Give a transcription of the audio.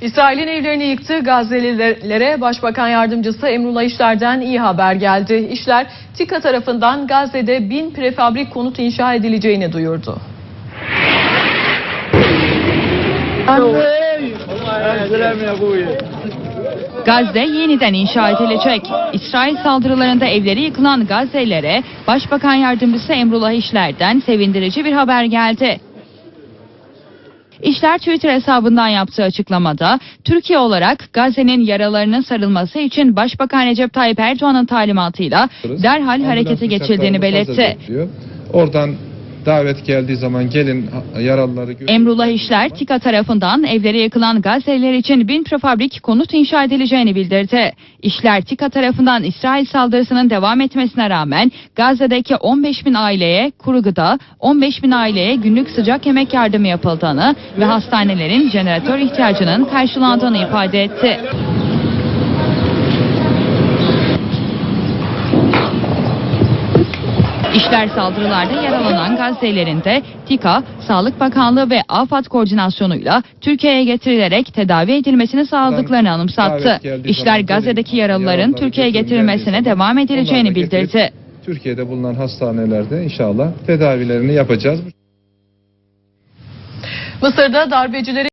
İsrail'in evlerini yıktı. Gazze'lilere Başbakan Yardımcısı Emrullah İşler'den iyi haber geldi. İşler TİKA tarafından Gazze'de bin prefabrik konut inşa edileceğini duyurdu. Gazze yeniden inşa edilecek. İsrail saldırılarında evleri yıkılan Gazze'lilere Başbakan Yardımcısı Emrullah İşler'den sevindirici bir haber geldi. İşler Twitter hesabından yaptığı açıklamada Türkiye olarak Gazze'nin yaralarının sarılması için Başbakan Recep Tayyip Erdoğan'ın talimatıyla derhal harekete geçildiğini belirtti. Oradan davet geldiği zaman gelin yaralıları. Emrullah İşler, TİKA tarafından evleri yıkılan Gazze'liler için bin prefabrik konut inşa edileceğini bildirdi. İşler, TİKA tarafından İsrail saldırısının devam etmesine rağmen Gazze'deki 15 bin aileye kuru gıda, 15 bin aileye günlük sıcak yemek yardımı yapıldığını ve hastanelerin jeneratör ihtiyacının karşılandığını ifade etti. İşler saldırılarda yaralanan Gazze'lerin de TİKA, Sağlık Bakanlığı ve AFAD koordinasyonuyla Türkiye'ye getirilerek tedavi edilmesini sağladıklarını anımsattı. İşler Gazze'deki yaralıların yaralıları Türkiye'ye getirilmesine devam edileceğini bildirdi. Türkiye'de bulunan hastanelerde inşallah tedavilerini yapacağız. Mısır'da darbecileri